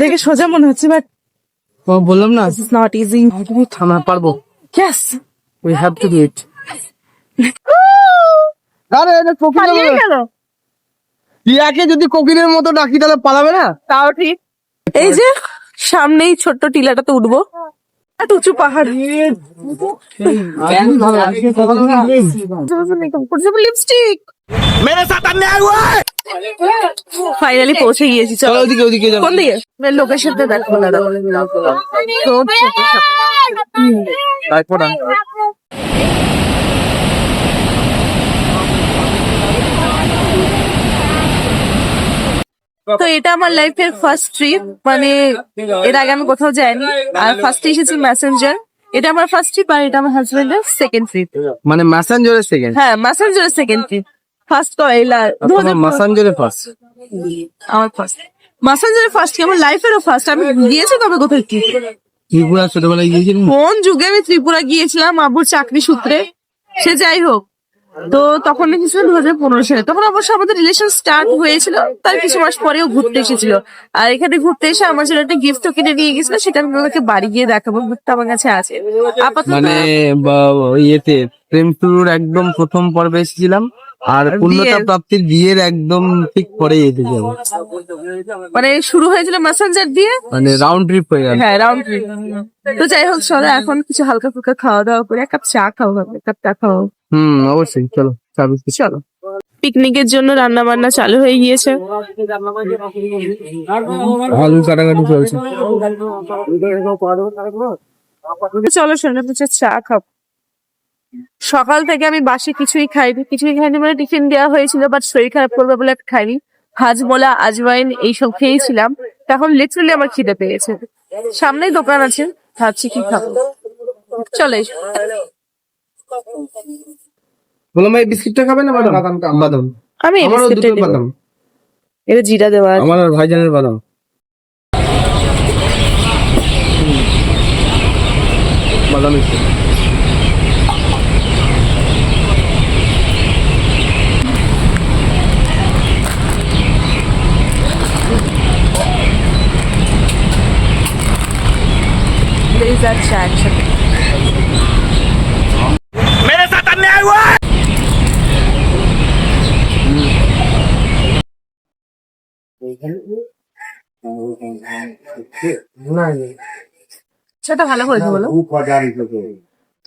দেখে সোজা মনে হচ্ছে বাট বললাম না। ইটস নট ইজি থামা পারব? Yes we have to do it আরে এটা পালিয়ে গেল। টিয়াকে যদি কোকিলের মতো ডাকি তাহলে পালাবে না? তাও ঠিক। এই যে সামনেই ছোট্ট টিলাটাতে উঠবো। এত উঁচু পাহাড়। লিপস্টিক ফাইনালি পৌঁছে গিয়েছি চলো। ওদিকে ওদিকে কোন দিকে? লোকেশনটা দেখো না তারপর তো এটা আমার লাইফের ফার্স্ট ট্রিপ মানে এর আগে আমি কোথাও যাইনি। আর ফার্স্ট এসেছি ম্যাসেঞ্জার এটা আমার ফার্স্ট ট্রিপ আর এটা আমার হাজবেন্ডের সেকেন্ড ট্রিপ মানে ম্যাসেঞ্জারের সেকেন্ড হ্যাঁ ম্যাসেঞ্জারের সেকেন্ড ট্রিপ ফার্স্ট হাজার ম্যাসেঞ্জারের ফার্স্ট আমার ফার্স্ট ম্যাসেঞ্জারের ফার্স্ট কি আমার লাইফেরও ফার্স্ট আমি গিয়েছি তবে কোথায় কি? ত্রিপুরা ছোটবেলায় গিয়েছিলাম কোন যুগে আমি ত্রিপুরা গিয়েছিলাম আব্বুর চাকরি সূত্রে? সে যাই হোক তো তখন গেছিলাম দু হাজার পনেরো সালে। তখন অবশ্য আমাদের রিলেশন স্টার্ট হয়েছিল তার কিছু মাস পরেও ঘুরতে এসেছিল। আর এখানে ঘুরতে এসে আমার জন্য একটা গিফট কিনে নিয়ে গেছিল সেটা আমি ওকে বাড়ি গিয়ে দেখাবো গিফটটা আমার কাছে আছে। আপাতত মানে ইয়েতে প্রেম শুরুর একদম প্রথম পর্বে এসেছিলাম। আর পূর্ণতা প্রাপ্তির বিয়ের একদম ঠিক পরে যেতে যাব। মানে শুরু হয়েছিল মেসেঞ্জার দিয়ে? মানে রাউন্ড ট্রিপ হয়ে গেল। হ্যাঁ রাউন্ড ট্রিপ তো যাই হোক চলো এখন কিছু হালকা ফুলকা খাওয়া দাওয়া করে এক কাপ চা খাও এক কাপ চা খাও হুম অবশ্যই চলো চা বিস্কুট। চলো। পিকনিকের জন্য রান্না বান্না চালু হয়ে গিয়েছে। আলু কাটাকাটি চলছে। চলো শোনো হচ্ছে চা খাও সকাল থেকে আমি বাসি কিছুই খাইনি। কিছুই খাইনি মানে টিফিন দেওয়া হয়েছিল বাট শরীর খারাপ করবে বলে খাইনি। হাজমোলা আজওয়াইন এইসব খেয়েছিলাম। তখন লিটারালি আমার খিদে পেয়েছে। সামনেই দোকান আছে ভাবছি কি খাব। চলে। বললাম ভাই বিস্কিটটা খাবে না বাদাম? বাদাম বাদাম। আমি দুটো বাদাম। এটা জিরা দেওয়া আছে। আমার ভাইজানের বাদাম। বাদাম that চা একসাথে সেটা ভালো করেছে বলো।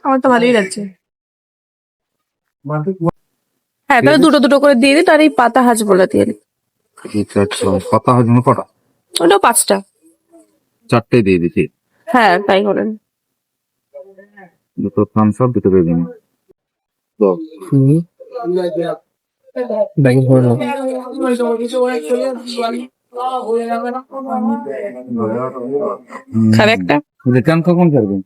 আমার তো ভালোই লাগছে। হ্যাঁ তাহলে দুটো দুটো করে দিয়ে দিই তার এই পাতা হাজ বলে দিয়ে দিই কথা হজম কটা? ওটাও পাঁচটা। চারটে দিয়ে দিচ্ছি। হ্যাঁ তাই করেন। দুটো থামস আপ দুটো বেগুন ব্যাগিং করে নাও। খাবে একটা? রিটার্ন কখন করবেন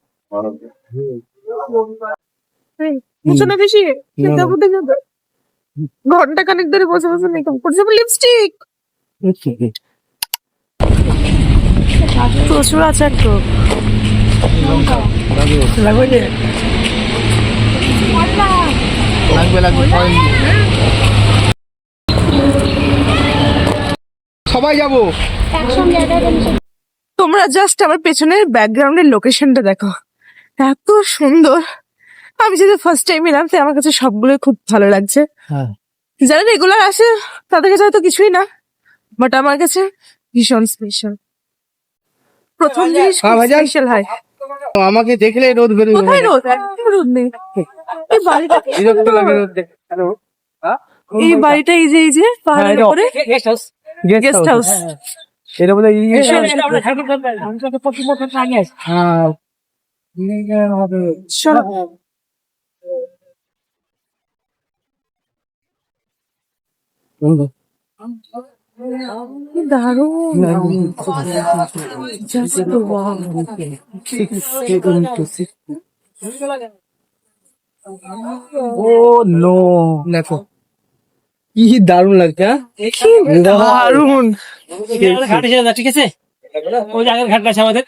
না বেশি ঘণ্টা খানিক ধরে বসে বসে মেকআপ করছে লিপস্টিক প্রচুর লাগবে লাগবে সবাই যাব। তোমরা জাস্ট আমার পেছনের ব্যাকগ্রাউন্ডের লোকেশনটা দেখো। এত সুন্দর। আমি যেহেতু ফার্স্ট টাইম এলাম তাই আমার কাছে সবগুলোই খুব ভালো লাগছে। হ্যাঁ। যারা রেগুলার আসে তাদের কাছে হয়তো কিছুই না বাট আমার কাছে ভীষণ স্পেশাল প্রথম জিনিস হ্যাঁ, স্পেশাল হয়? আমাকে দেখলে রোদ বেরোবে কোথায় রোদ? একদম রোদ নেই। এই বাড়িটা বিরক্ত লাগে রোদ দেখে। হ্যালো এই বাড়িটা? এই যে এই যে পাহাড়ের উপরে। গেস্ট গেস্ট হাউস এটা বোধ হয়। দারুণ। Just wow. Oh no. দেখো। কি দারুণ লাগছে? দারুণ। ঘাট ঠিক আছে? ওই আগের আছে আমাদের।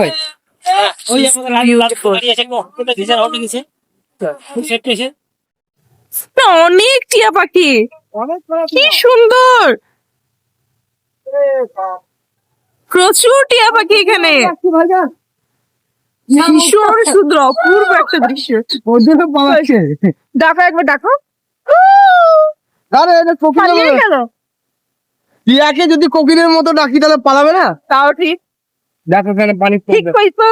হয়? ওই আমাদের গাড়ি আছে সেফটি এসে না, অনেক টিয়া পাখি। কি সুন্দর! প্রচুর টিয়া পাখি এখানে। ভীষণ সুন্দর অপূর্ব একটা দৃশ্য। ডাকো একবার ডাকো। পালিয়ে মতো। টিয়াকে যদি কোকিলের মতো ডাকি তাহলে পালাবে না? তাও ঠিক। দেখো এখানে পানি ঠিক কইতো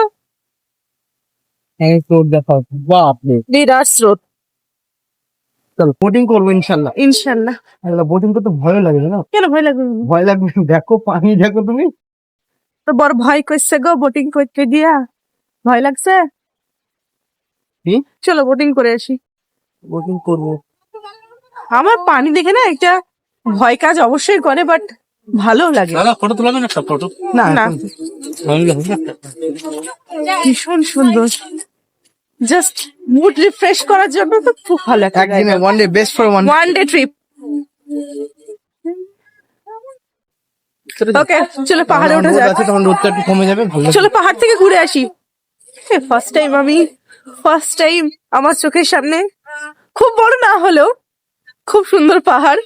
তোর দেখো। বাপরে। বিরাট স্রোত। চলো বোটিং করব ইনশাল্লাহ। ইনশাল্লাহ। বোটিং করতে ভয় লাগে না? কেন ভয় লাগবে ভয় লাগবে দেখো পানি দেখো তুমি। তো বড় ভয় করছে গো বোটিং করতে গিয়া। ভয় লাগছে? চলো বোটিং করে আসি। বোটিং করব। আমার পানি দেখে না একটা ভয় কাজ অবশ্যই করে বাট ভালো লাগে। ফটো তুলাবেন একটা ফটো না। না ভীষণ সুন্দর। জাস্ট মুড রিফ্রেশ করার জন্য তো খুব ভালো একটা একদিনে one day best for one one day trip okay চলো পাহাড়ে উঠে যাক তখন রোদটা একটু কমে যাবে ভালো চলো পাহাড় থেকে ঘুরে আসি। ফার্স্ট টাইম আমি ফার্স্ট টাইম আমার চোখের সামনে খুব বড় না হলেও খুব সুন্দর পাহাড়।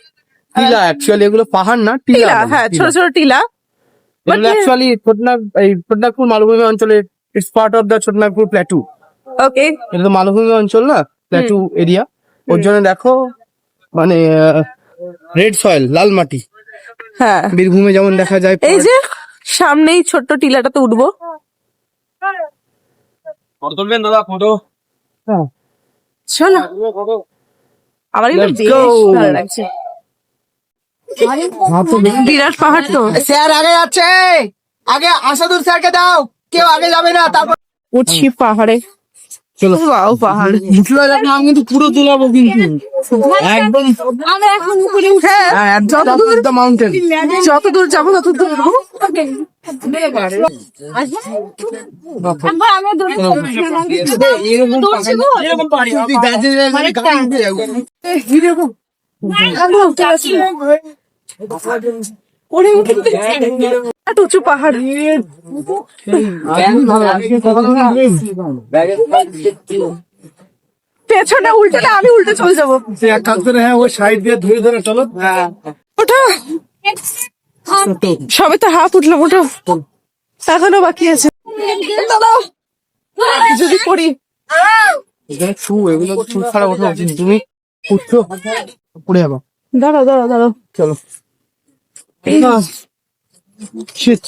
টিলা অ্যাকচুয়ালি এগুলো পাহাড় না টিলা হ্যাঁ ছোট ছোট টিলা। অ্যাকচুয়ালি ছোটনাগ এই ছোটনাগপুর মালভূমি অঞ্চলে it's part of the Chotanagpur plateau okay এটা তো মালভূমি অঞ্চল না? প্ল্যাটু এরিয়া ওর জন্য দেখো মানে রেড সয়েল লাল মাটি। হ্যাঁ। বীরভূমে যেমন দেখা যায় এই যে সামনেই ছোট্ট টিলাটাতে উঠবো। তুলবেন দাদা ফটো। হ্যাঁ। চলো। আমার কিন্তু বেশ ভালো লাগছে। বিরাট পাহাড় তো। স্যার আগে যাচ্ছে। আগে আসাদুর স্যারকে দাও। কেউ আগে যাবে না তারপর উঠছি পাহাড়ে। চলো। উঠল আমি কিন্তু পুরো তোলাবো কিন্তু। একদম আমরা এখন উপরে উঠে হ্যাঁ যতদূর দ্য মাউন্টেন যত দূর যাব তত দূর উঠবো। এত উঁচু পাহাড়। পেছনে উল্টে না আমি উল্টে চলে যাব। হ্যাঁ ওই সাইড দিয়ে ধরে ধরে চলো। ওঠো। সবে তো হাফ উঠলাম ওঠো। এখনও বাকি আছে। যদি পড়ি। এখানে শু এগুলো শু ছাড়া ওঠা উচিত তুমি উঠছো? পড়ে যাব দাঁড়াও দাঁড়াও দাঁড়াও। চলো। Shit.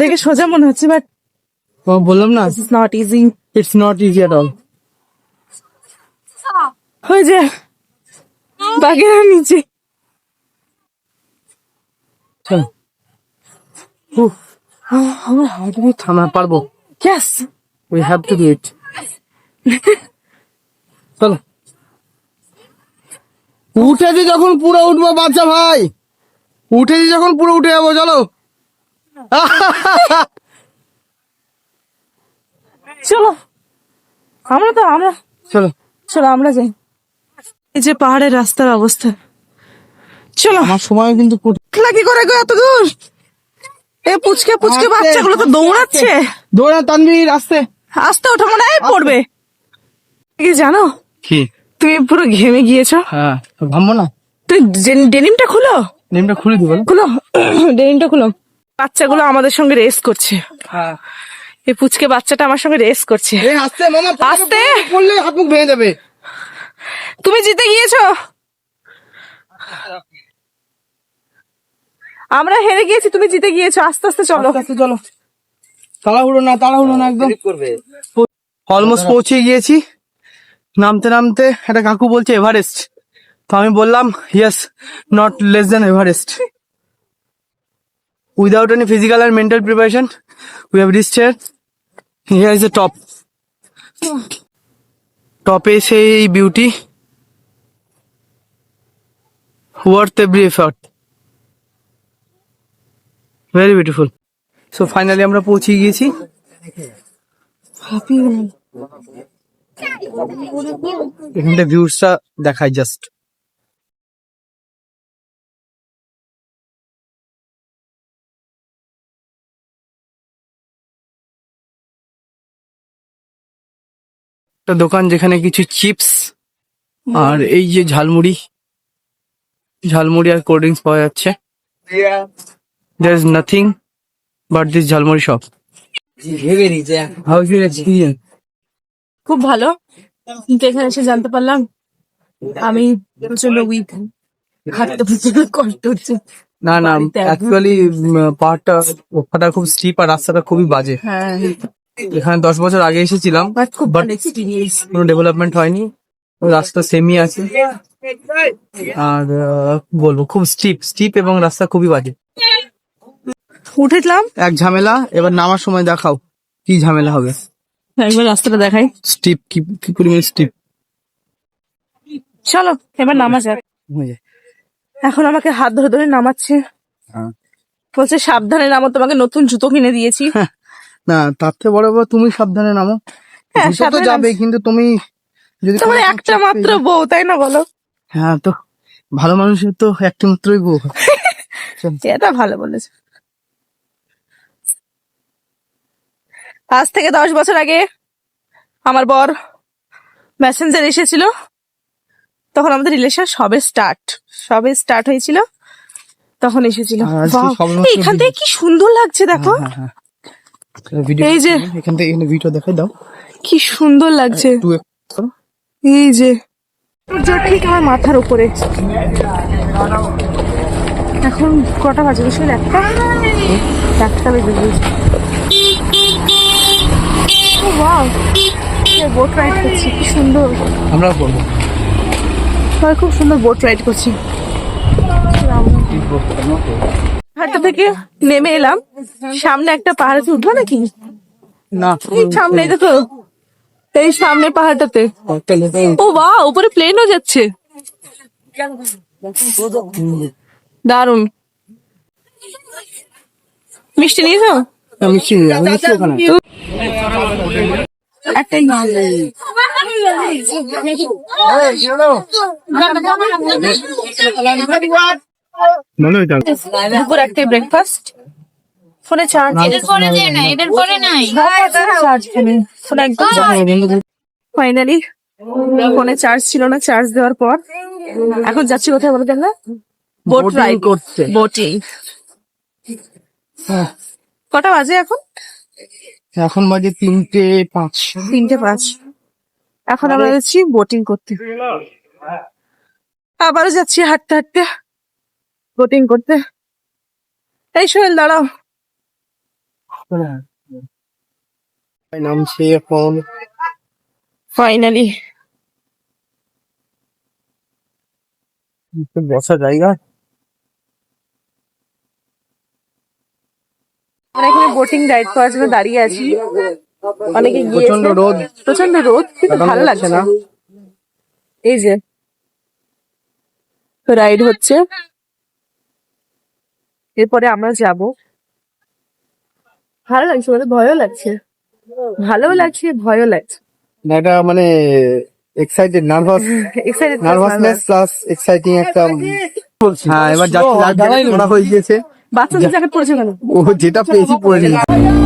দেখে সোজা মনে হচ্ছে বাট বললাম না? It's not easy it's not easy at all হয়ে যে। বাগেরা নিচে। আমার হার্ট বিট থামা পারব? Yes we have to do it চলো। উঠেছি যখন পুরো উঠবো বাচ্চা ভাই। উঠেছি যখন পুরো উঠে যাব চলো। চলো। আমরা তো আমরা চলো। চলো আমরা যাই। এই যে পাহাড়ের রাস্তার অবস্থা। চলো। আমার সময় কিন্তু লাগে করে গো এত দূর? এ পুচকে পুচকে বাচ্চাগুলো তো দৌড়াচ্ছে। দৌড়া তানবীর আসতে। আস্তে ওঠো মনে হয় পড়বে। কি জানো? কি? তুমি পুরো ঘেমে গিয়েছো? হ্যাঁ ভাববো না। তুই ডেনিমটা খুলো। ডেনিমটা খুলে দিবো খুলো ডেনিমটা খুলো। বাচ্চাগুলো আমাদের সঙ্গে রেস করছে। হ্যাঁ। এই পুচকে বাচ্চাটা আমার সঙ্গে রেস করছে। এই আস্তে মামা আস্তে। পড়লে হাত মুখ ভেঙে যাবে। তুমি জিতে গিয়েছো। আমরা হেরে গিয়েছি তুমি জিতে গিয়েছো। আস্তে আস্তে চলো। আস্তে চলো। তাড়াহুড়ো না তাড়াহুড়ো না একদম। অলমোস্ট পৌঁছে গিয়েছি। নামতে নামতে একটা কাকু বলছে, এভারেস্ট। তো আমি বললাম yes not less than Everest without any physical and mental preparation we have rest here here is a top টপে সেই beauty worth every effort very beautiful so finally আমরা পৌঁছে গিয়েছি। এখানটা ভিউসটা দেখায় জাস্ট একটা দোকান যেখানে কিছু চিপস আর এই যে ঝালমুড়ি। ঝালমুড়ি আর কোল্ড ড্রিঙ্কস পাওয়া যাচ্ছে। There is nothing but this jhalmuri shop is your experience? খুব ভালো। কিন্তু এখানে এসে জানতে পারলাম আমি প্রচণ্ড উইক হাঁটতে প্রচণ্ড কষ্ট হচ্ছে। না না অ্যাকচুয়ালি পাহাড়টা ওখানটা খুব স্টিপ আর রাস্তাটা খুবই বাজে। হ্যাঁ। এখানে দশ বছর আগে এসেছিলাম বাট কোনো ডেভেলপমেন্ট হয়নি। রাস্তা সেমই আছে। আর বলব খুব স্টিপ স্টিপ এবং রাস্তা খুবই বাজে। উঠেছিলাম এক ঝামেলা এবার নামার সময় দেখাও কি ঝামেলা হবে। একবার রাস্তাটা দেখাই। স্টিপ কি কি পরিমাণ স্টিপ? চলো এবার নামা যাক। এখন আমাকে হাত ধরে ধরে নামাচ্ছে। হ্যাঁ। বলছে সাবধানে নামো তোমাকে নতুন জুতো কিনে দিয়েছি। না তার থেকে বড় বড় তুমি সাবধানে নামো। হ্যাঁ, তো যাবে কিন্তু তুমি যদি তোমার একটা মাত্র বউ তাই না বলো? হ্যাঁ তো ভালো মানুষের তো একটা মাত্রই বউ। এটা ভালো বলেছে। আজ থেকে দশ বছর আগে আমার বর মেসেঞ্জার এসেছিল। তখন আমাদের রিলেশন সবে স্টার্ট সবে স্টার্ট হয়েছিল। তখন এসেছিল। এখান থেকে কি সুন্দর লাগছে দেখো। হ্যাঁ হ্যাঁ। এই যে এখান থেকে ভিডিও দেখাই দাও। কি সুন্দর লাগছে। এই যে। সূর্য ঠিক আমার মাথার উপরে। এখন কটা বাজে? বিশাল একটা একটা বেজে গিয়েছে বোট রাইড করছি কি সুন্দর। আমরা করব সবাই খুব সুন্দর বোট রাইড করছি। ঘাটটা থেকে নেমে এলাম। সামনে একটা পাহাড়ে উঠবো নাকি? না। সামনে দেখো। এই সামনে পাহাড়টাতে। ও বা উপরে প্লেনও যাচ্ছে। দারুণ মিষ্টি নিয়েছো? আমি চিনি আমি ওখানে একটাই ভালো দুপুর একটাই ব্রেকফাস্ট ফোনে চার্জ এদের পরে না এদের পরে নাই চার্জ ফোনে। ফোনে একদম ফাইনালি ফোনে চার্জ ছিল না চার্জ দেওয়ার পর। এখন যাচ্ছি কোথায় বলো দেখো? বোট Boating রাইড করতে। বোটিং কটা বাজে এখন? এখন বাজে তিনটে পাঁচ। তিনটে পাঁচ। এখন আমরা যাচ্ছি বোটিং করতে। আবারও যাচ্ছি হাঁটতে হাঁটতে। বোটিং করতে। এই সোহেল দাঁড়াও। নামছে এখন। ফাইনালি বসা জায়গা। আমরা এখানে বোটিং রাইড করার জন্য দাঁড়িয়ে আছি। অনেকে প্রচণ্ড রোদ। প্রচণ্ড রোদ কিন্তু ভালো লাগছে না। এই যে রাইড হচ্ছে। এরপরে আমরা যাব। ভালো লাগছে মানে ভয়ও লাগছে। ভালো লাগছে ভয়ও লাগছে। এটা মানে excited nervous excited nervousness plus exciting একটা হ্যাঁ এবার যাচ্ছি পড়া হয়ে গিয়েছে। বাচ্চাদের জ্যাকেট পরেছে কেন ও যেটা পেয়েছি পরে নিয়েছি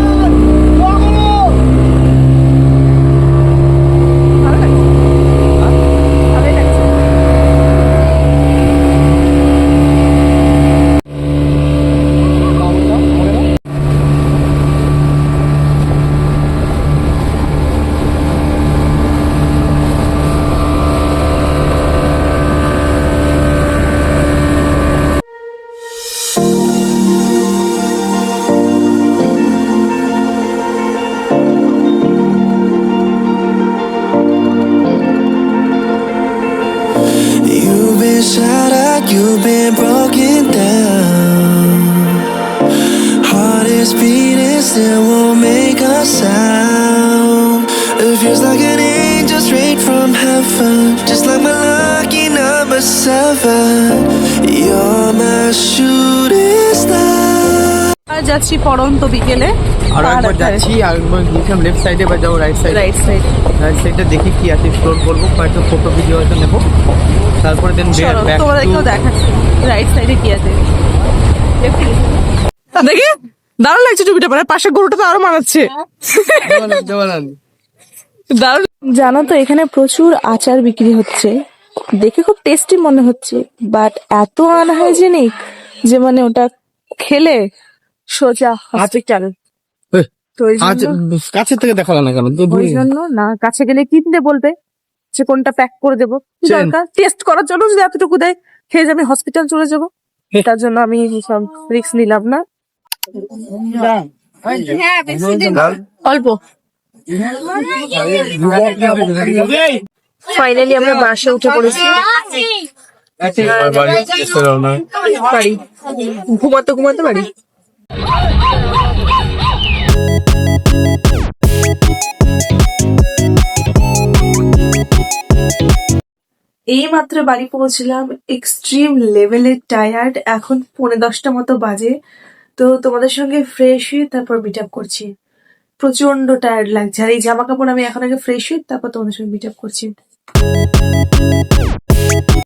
you've been broken down. Heart is beating, still won't make a sound. It feels like an angel straight from heaven, just like my lucky number seven. You're my shooting star. আর যাচ্ছি পড়ন্ত বিকেলে আর একবার যাচ্ছি আর একবার গিয়েছিলাম লেফট সাইডে বা যাবো রাইট সাইডে রাইট সাইড রাইট সাইডে দেখি কি আছে এক্সপ্লোর করবো কয়েকটা ফটো ভিডিও হয়তো নেবো তারপরে দেন ব্যাক তোমাদেরকেও দেখাচ্ছি। রাইট সাইডে কি আছে দেখি। দারুণ লাগছে টুপিটা পরে পাশে গরুটা তো আরও মানাচ্ছে। দারুণ। জানো তো এখানে প্রচুর আচার বিক্রি হচ্ছে। দেখে খুব টেস্টি মনে হচ্ছে। বাট এত আনহাইজেনিক যে মানে ওটা খেলে সোজা হসপিটাল আজ জন্য কাছের থেকে দেখাল না কেন? তো ওই জন্য না কাছে গেলে কিনতে বলবে। যে কোনটা প্যাক করে দেবো কি। দরকার? টেস্ট করার জন্য যদি এতটুকু দেয় খেয়ে যে আমি হসপিটাল চলে যাব। তার জন্য আমি সব রিস্ক নিলাম না। অল্প। ফাইনালি আমরা বাসে উঠে পড়েছি। বাড়ি। ঘুমাতে ঘুমাতে বাড়ি। এই মাত্র বাড়ি পৌঁছলাম এক্সট্রিম লেভেলের টায়ার্ড এখন পৌনে দশটা মতো বাজে। তো তোমাদের সঙ্গে ফ্রেশ হয়ে তারপর মিট আপ করছি। প্রচণ্ড টায়ার্ড লাগছে। আর এই জামা কাপড় আমি এখন আগে ফ্রেশ হই তারপর তোমাদের সঙ্গে মিট আপ করছি।